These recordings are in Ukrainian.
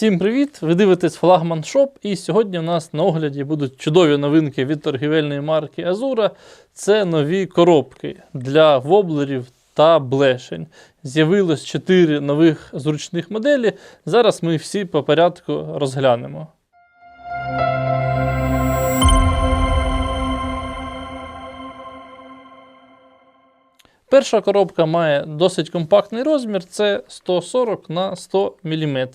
Всім привіт! Ви дивитесь флагман Шоп, і сьогодні у нас на огляді будуть чудові новинки від торгівельної марки Азура. Це нові коробки для воблерів та блешень. З'явилось 4 нових зручних моделі. Зараз ми всі по порядку розглянемо. Перша коробка має досить компактний розмір, це 140 на 100 мм.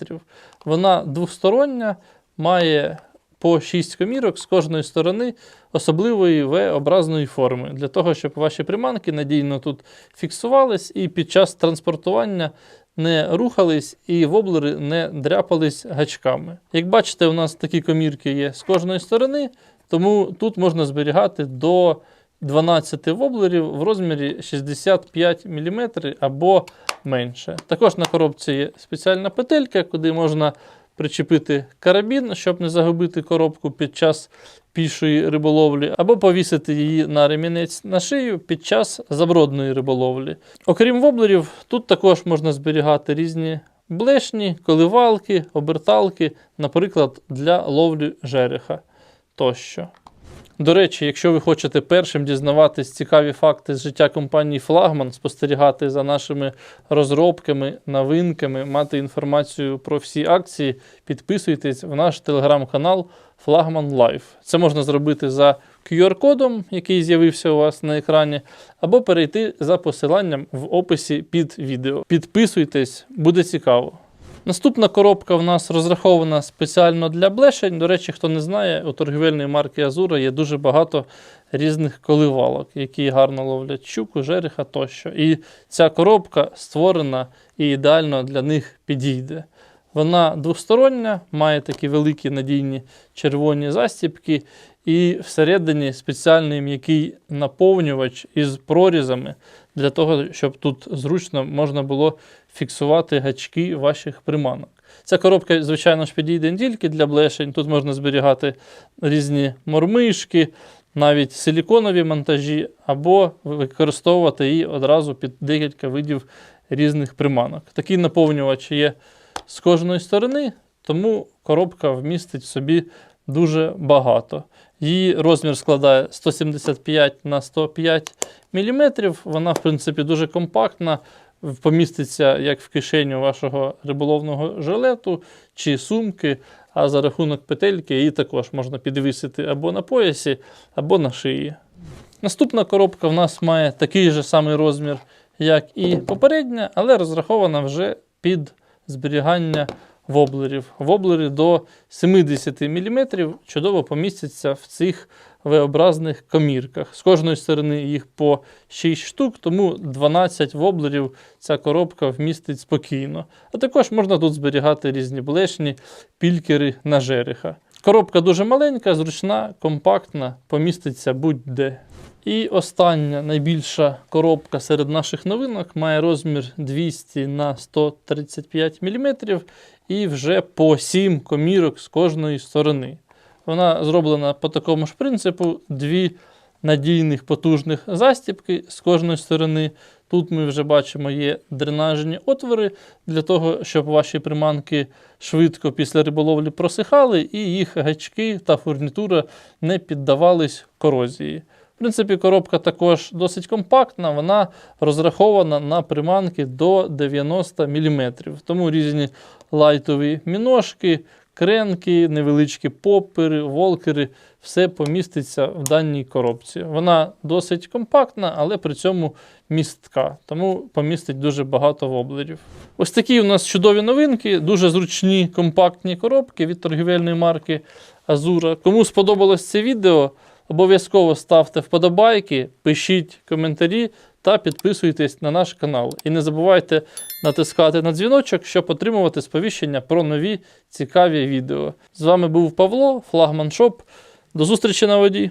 Вона двостороння, має по 6 комірок з кожної сторони особливої V-образної форми, для того, щоб ваші приманки надійно тут фіксувались і під час транспортування не рухались і воблери не дряпались гачками. Як бачите, у нас такі комірки є з кожної сторони, тому тут можна зберігати до 12 воблерів в розмірі 65 мм або менше. Також на коробці є спеціальна петелька, куди можна причепити карабін, щоб не загубити коробку під час пішої риболовлі, або повісити її на ремінець на шию під час забродної риболовлі. Окрім воблерів, тут також можна зберігати різні блешні, коливалки, оберталки, наприклад, для ловлі жереха тощо. До речі, якщо ви хочете першим дізнаватись цікаві факти з життя компанії Флагман, спостерігати за нашими розробками, новинками, мати інформацію про всі акції, підписуйтесь в наш телеграм-канал Флагман Live. Це можна зробити за QR-кодом, який з'явився у вас на екрані, або перейти за посиланням в описі під відео. Підписуйтесь, буде цікаво. Наступна коробка в нас розрахована спеціально для блешень. До речі, хто не знає, у торгівельної марки Азура є дуже багато різних коливалок, які гарно ловлять щуку, жереха тощо. І ця коробка створена і ідеально для них підійде. Вона двостороння, має такі великі надійні червоні застібки, і всередині спеціальний м'який наповнювач із прорізами для того, щоб тут зручно можна було фіксувати гачки ваших приманок. Ця коробка, звичайно ж, підійде не тільки для блешень. Тут можна зберігати різні мормишки, навіть силіконові монтажі, або використовувати її одразу під декілька видів різних приманок. Такий наповнювач є з кожної сторони, тому коробка вмістить в собі дуже багато. Її розмір складає 175 на 105 мм. Вона, в принципі, дуже компактна, поміститься як в кишеню вашого риболовного жилету чи сумки, а за рахунок петельки її також можна підвісити або на поясі, або на шиї. Наступна коробка в нас має такий же самий розмір, як і попередня, але розрахована вже під зберігання воблерів. Воблери до 70 мм чудово помістяться в цих V-образних комірках. З кожної сторони їх по 6 штук, тому 12 воблерів ця коробка вмістить спокійно. А також можна тут зберігати різні блешні, пількери на жереха. Коробка дуже маленька, зручна, компактна, поміститься будь-де. І остання найбільша коробка серед наших новинок має розмір 200 на 135 мм і вже по 7 комірок з кожної сторони. Вона зроблена по такому ж принципу: дві надійних потужних застібки з кожної сторони. Тут ми вже бачимо є дренажні отвори для того, щоб ваші приманки швидко після риболовлі просихали, і їх гачки та фурнітура не піддавались корозії. В принципі, коробка також досить компактна, вона розрахована на приманки до 90 мм. Тому різні лайтові міношки, кренки, невеличкі попери, волкери, все поміститься в даній коробці. Вона досить компактна, але при цьому містка, тому помістить дуже багато воблерів. Ось такі у нас чудові новинки, дуже зручні компактні коробки від торгівельної марки Азура. Кому сподобалось це відео, обов'язково ставте вподобайки, пишіть коментарі та підписуйтесь на наш канал. І не забувайте натискати на дзвіночок, щоб отримувати сповіщення про нові цікаві відео. З вами був Павло, Флагман Шоп. До зустрічі на воді!